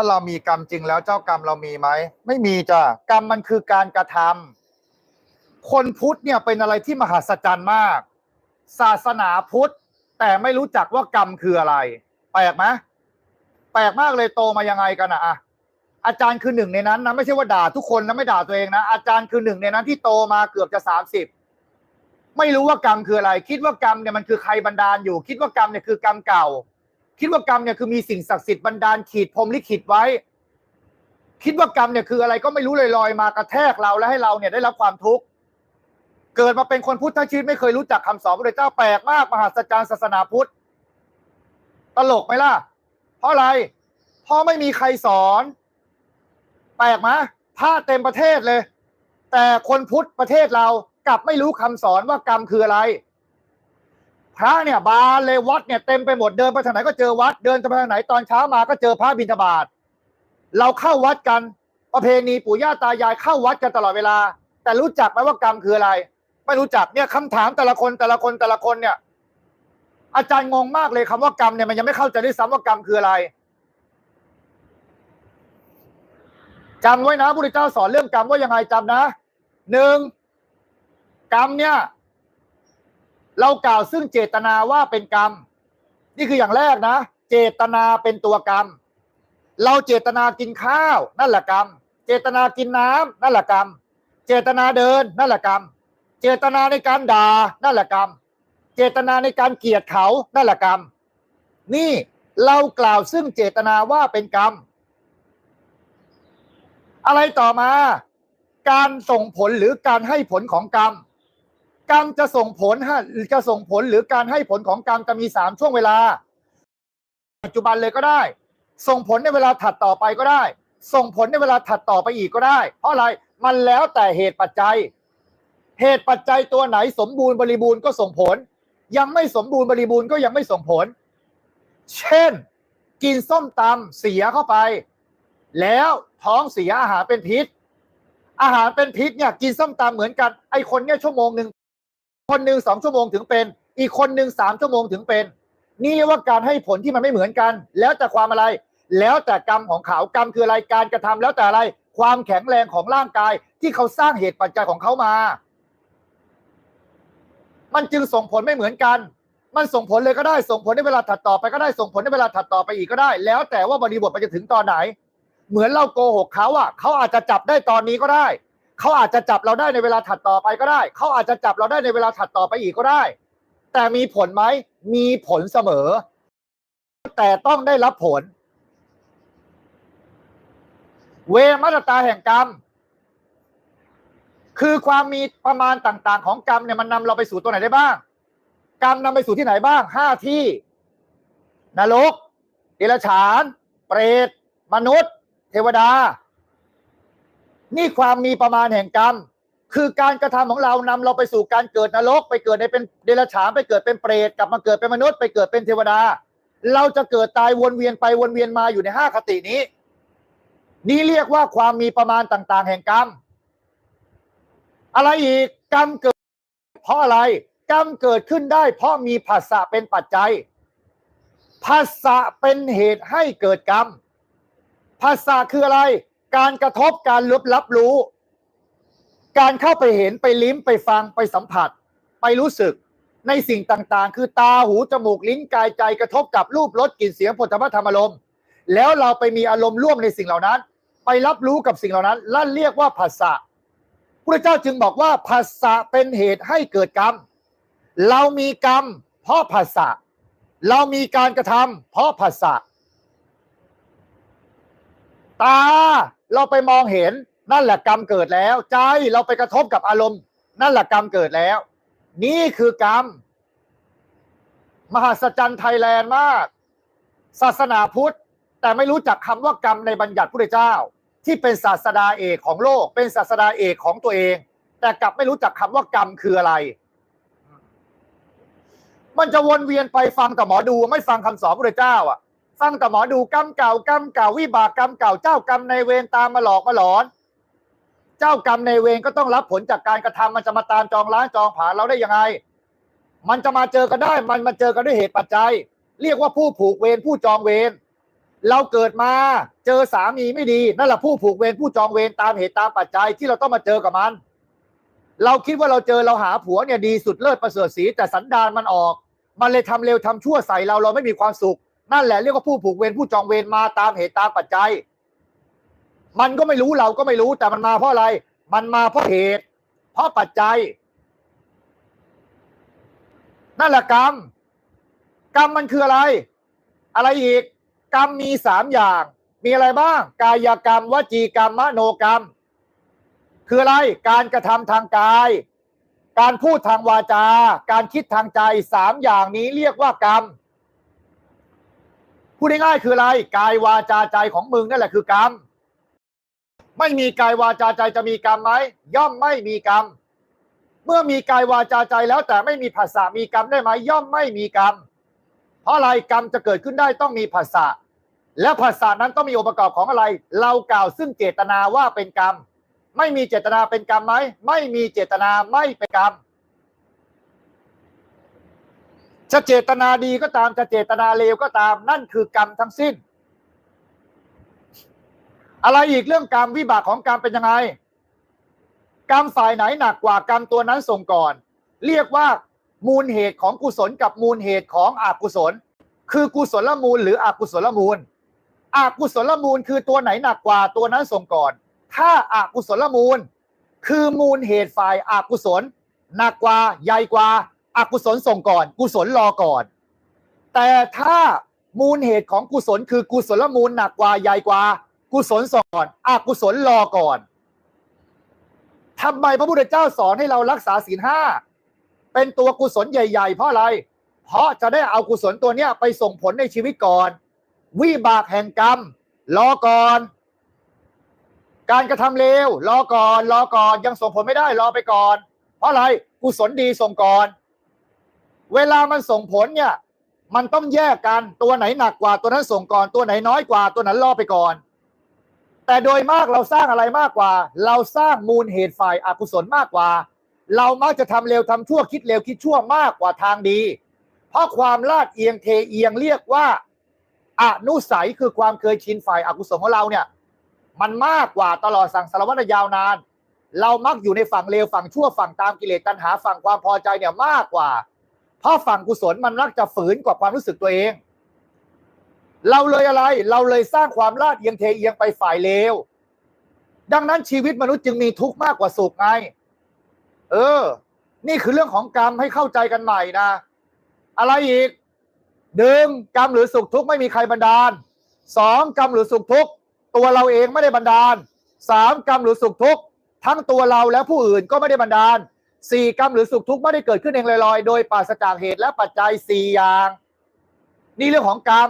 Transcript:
าเรามีกรรมจริงแล้วเจ้ากรรมเรามีไหมไม่มีจ้ะกรรมมันคือการกระทำคนพุทธเนี่ยเป็นอะไรที่มหัศจรรย์มาก ศาสนาพุทธ แต่ไม่รู้จักว่ากรรมคืออะไร แปลกไหมแปลกมากเลยโตมายังไงกันอะอาจารย์คือหนึ่งในนั้นนะไม่ใช่ว่าด่าทุกคนนะไม่ด่าตัวเองนะอาจารย์คือหนึ่งในนั้นที่โตมาเกือบจะสามสิบไม่รู้ว่ากรรมคืออะไร คิดว่ากรรมเนี่ยมันคือใครบันดาลอยู่ คิดว่ากรรมเนี่ยคือกรรมเก่า คิดว่ากรรมเนี่ยคือมีสิ่งศักดิ์สิทธิ์บันดาลขีดพรมลิขิตไว้ คิดว่ากรรมเนี่ยคืออะไรก็ไม่รู้ลอยๆมากระแทกเราแล้วให้เราเนี่ยได้รับความทุกข์เกิดมาเป็นคนพุทธทั้งชีวิตไม่เคยรู้จักคำสอนพระเจ้าแปลกมากมหาสัจารศาสนาพุทธตลกไหมล่ะ เพราะอะไรเพราะไม่มีใครสอนแปลกไหมพระเต็มประเทศเลย แต่คนพุทธประเทศเรากลับไม่รู้คำสอนว่ากรรมคืออะไร พระเนี่ยบานเลยวัดเนี่ยเต็มไปหมดเดินไปทางไหนก็เจอวัด เดินไปทางไหนตอนเช้ามาก็เจอพระบิณฑบาตเราเข้าวัดกันประเพณีปู่ย่าตายายเข้าวัดกันตลอดเวลา แต่รู้จักไหมว่ากรรมคืออะไร ไม่รู้จักเนี่ยคำถามแต่ละคนแต่ละคนแต่ละคนเนี่ย อาจารย์งงมากเลยคำว่ากรรมเนี่ยมันยังไม่เข้าใจด้วยซ้ำว่ากรรมคืออะไรจำไว้นะพระพุทธเจ้าสอนเรื่องกรรมว่ายังไงจำนะหนึ่งกรรมเนี่ย เรากล่าวซึ่งเจตนาว่าเป็นกรรม นี่คืออย่างแรกนะ เจตนาเป็นตัวกรรม เราเจตนากินข้าวนั่นแหละกรรม เจตนากินน้ำนั่นแหละกรรม เจตนาเดินนั่นแหละกรรม เจตนาในการด่านั่นแหละกรรม เจตนาในการเกลียดเขานั่นแหละกรรม นี่เรากล่าวซึ่งเจตนาว่าเป็นกรรม อะไรต่อมา การส่งผลหรือการให้ผลของกรรม กรรมจะส่งผลฮะจะส่งผลหรือการให้ผลของกรรมจะมีสามช่วงเวลา ปัจจุบันเลยก็ได้ ส่งผลในเวลาถัดต่อไปก็ได้ ส่งผลในเวลาถัดต่อไปอีกก็ได้ เพราะอะไรมันแล้วแต่เหตุปัจจัย เหตุปัจจัยตัวไหนสมบูรณ์บริบูรณ์ก็ส่งผล ยังไม่สมบูรณ์บริบูรณ์ก็ยังไม่ส่งผล เช่น กินส้มตำเสียเข้าไป แล้วท้องเสียอาหารเป็นพิษอาหารเป็นพิษเนี่ยกินส้มตำเหมือนกันไอคนเนี่ยชั่วโมงหนึ่ง คนหนึ่งสองชั่วโมงถึงเป็น อีกคนหนึ่งสามชั่วโมงถึงเป็น นี่เรียกว่าการให้ผลที่มันไม่เหมือนกัน แล้วแต่ความอะไร แล้วแต่กรรมของเขากรรมคืออะไรการกระทำแล้วแต่อะไร ความแข็งแรงของร่างกายที่เขาสร้างเหตุปัจจัยของเขามา มันจึงส่งผลไม่เหมือนกัน มันส่งผลเลยก็ได้ส่งผลในเวลาถัดต่อไปก็ได้ส่งผลในเวลาถัดต่อไปอีกก็ได้ แล้วแต่ว่าบริบทมันจะถึงตอนไหน เหมือนเราโกหกเขาอะเขาอาจจะจับได้ตอนนี้ก็ได้ เขาอาจจะจับเราได้ในเวลาถัดต่อไปก็ได้ เขาอาจจะจับเราได้ในเวลาถัดต่อไปอีกก็ได้ แต่มีผลไหม มีผลเสมอ แต่ต้องได้รับผล เวมัตตาแห่งกรรม คือความมีประมาณต่างๆ ของกรรมเนี่ยมันนำเราไปสู่ตัวไหนได้บ้าง กรรมนำไปสู่ที่ไหนบ้างห้าที่นรกเดรัจฉาน เปรต มนุษย์ เทวดา นี่ความมีประมาณแห่งกรรม คือการกระทำของเรานำเราไปสู่การเกิดนรก ไปเกิดในเป็นเดรัจฉานไปเกิดเป็นเปรตกลับมาเกิดเป็นมนุษย์ไปเกิดเป็นเทวดา เราจะเกิดตายวนเวียนไปวนเวียนมาอยู่ในห้าคตินี้ นี่เรียกว่าความมีประมาณต่าง ๆ แห่งกรรม อะไรอีกกรรมเกิด เพราะอะไรกรรมเกิดขึ้นได้ เพราะมีภาษาเป็นปัจจัยภาษาเป็นเหตุให้เกิดกรรมภาษาคืออะไร การกระทบการรับรับรู้ การเข้าไปเห็นไปลิ้มไปฟังไปสัมผัส ไปรู้สึกในสิ่งต่างๆ คือตาหูจมูกลิ้นกายใจกระทบกับรูปรสกลิ่นเสียงผลธรรมธรรมอารมณ์แล้วเราไปมีอารมณ์ร่วมในสิ่งเหล่านั้น ไปรับรู้กับสิ่งเหล่านั้นลั่นเรียกว่าภาษาพระเจ้าจึงบอกว่าภาษาเป็นเหตุให้เกิดกรรม เรามีกรรม เพราะภาษาเรามีการกระทำเพราะภาษาตา เราไปมองเห็นนั่นแหละกรรมเกิดแล้ว ใจเราไปกระทบกับอารมณ์ นั่นแหละกรรมเกิดแล้ว นี่คือกรรม มหัศจรรย์ไทยแลนด์มาก ศาสนาพุทธ แต่ไม่รู้จักคำว่ากรรมในบัญญัติพระเจ้า ที่เป็นศาสดาเอกของโลก เป็นศาสดาเอกของตัวเอง แต่กลับไม่รู้จักคำว่ากรรมคืออะไร มันจะวนเวียนไปฟังแต่หมอดู ไม่ฟังคำสอนพระเจ้า อะ ฟังแต่หมอดูกรรมเก่ากรรมเก่าวิบากกรรมเก่าเจ้ากรรมในเวรตามมาหลอกมาหลอน เจ้ากรรมในเวรก็ต้องรับผลจากการกระทำมันจะมาตามจองล้างจองผาเราได้ยังไง มันจะมาเจอกันได้ มันมาเจอกันด้วยเหตุปัจจัย เรียกว่าผู้ผูกเวรผู้จองเวรเราเกิดมาเจอสามีไม่ดีนั่นแหละผู้ผูกเวรผู้จองเวรตามเหตุตามปัจจัยที่เราต้องมาเจอกับมัน เราคิดว่าเราเจอเราหาผัวเนี่ยดีสุดเลิศประเสริฐสีแต่สันดานมันออก มันเลยทำเร็วทำชั่วใส่เราเราไม่มีความสุข นั่นแหละเรียกว่าผู้ผูกเวรผู้จองเวรมาตามเหตุตามปัจจัย มันก็ไม่รู้เราก็ไม่รู้แต่มันมาเพราะอะไร มันมาเพราะเหตุ เพราะปัจจัย นั่นแหละกรรม กรรมมันคืออะไร อะไรอีก กรรมมีสามอย่าง มีอะไรบ้าง กายกรรมวจีกรรมมโนกรรม คืออะไรการกระทำทางกาย การพูดทางวาจา การคิดทางใจสามอย่างนี้เรียกว่ากรรม พูดง่ายๆคืออะไร กายวาจาใจของมึงนั่นแหละคือกรรม ไม่มีกายวาจาใจจะมีกรรมไหมย่อมไม่มีกรรม เมื่อมีกายวาจาใจแล้วแต่ไม่มีภาษามีกรรมได้ไหมย่อมไม่มีกรรม เพราะอะไรกรรมจะเกิดขึ้นได้ต้องมีภาษาและภาษานั้นต้องมีองค์ประกอบของอะไร เรากล่าวซึ่งเจตนาว่าเป็นกรรม ไม่มีเจตนาเป็นกรรมไหมไม่มีเจตนาไม่เป็นกรรม จะเจตนาดีก็ตามจะเจตนาเลวก็ตาม นั่นคือกรรมทั้งสิ้น อะไรอีกเรื่องกรรมวิบากของกรรมเป็นยังไง กรรมฝ่ายไหนหนักกว่ากรรมตัวนั้นส่งก่อน เรียกว่ามูลเหตุของกุศลกับมูลเหตุของอกุศล คือกุศลมูลหรืออกุศลมูลอกุศลมูลคือตัวไหนหนักกว่าตัวนั้นส่งก่อน ถ้าอากุศลมูล คือมูลเหตุฝ่ายอากุศลหนักกว่าใหญ่กว่า อกุศลส่งก่อน กุศลรอก่อน แต่ถ้ามูลเหตุของกุศลคือกุศลมูลหนักกว่าใหญ่กว่า กุศลส่งก่อนอกุศลรอก่อนทำไมพระพุทธเจ้าสอนให้เรารักษาศีลห้าเป็นตัวกุศลใหญ่ ๆ เพราะอะไร เพราะจะได้เอากุศลตัวเนี้ยไปส่งผลในชีวิตก่อน วิบากแห่งกรรม รอก่อน การกระทำเลวรอก่อน รอก่อนยังส่งผลไม่ได้รอไปก่อน เพราะอะไรกุศลดีส่งก่อน เวลามันส่งผลเนี่ยมันต้องแยกกันตัวไหนหนักกว่าตัวนั้นส่งก่อนตัวไหนน้อยกว่าตัวนั้นรอไปก่อน แต่โดยมากเราสร้างอะไรมากกว่า เราสร้างมูลเหตุฝ่ายอกุศลมากกว่า เรามักจะทำเร็วทำชั่วคิดเร็วคิดชั่วมากกว่าทางดี เพราะความลาดเอียงเทเอียงเรียกว่าอนุสัยคือความเคยชินฝ่ายอกุศลของเราเนี่ย มันมากกว่าตลอดสั่งสารวัตรยาวนาน เรามักอยู่ในฝั่งเลวฝั่งชั่วฝั่งตามกิเลสตัณหาฝั่งความพอใจเนี่ยมากกว่า เพราะฝั่งกุศลมันมักจะฝืนกว่าความรู้สึกตัวเอง เราเลยอะไร เราเลยสร้างความลาดเอียงเทเอียงไปฝ่ายเลว ดังนั้นชีวิตมนุษย์จึงมีทุกข์มากกว่าสุขไง เออ นี่คือเรื่องของกรรมให้เข้าใจกันใหม่นะ อะไรอีกหนึ่งกรรมหรือสุขทุกข์ไม่มีใครบันดาลสองกรรมหรือสุขทุกข์ตัวเราเองไม่ได้บันดาลสามกรรมหรือสุขทุกข์ทั้งตัวเราและผู้อื่นก็ไม่ได้บันดาล สี่กรรมหรือสุขทุกข์ไม่ได้เกิดขึ้นเองลอยๆ โดยปราศจากเหตุและปัจจัยสี่อย่าง นี่เรื่องของกรรม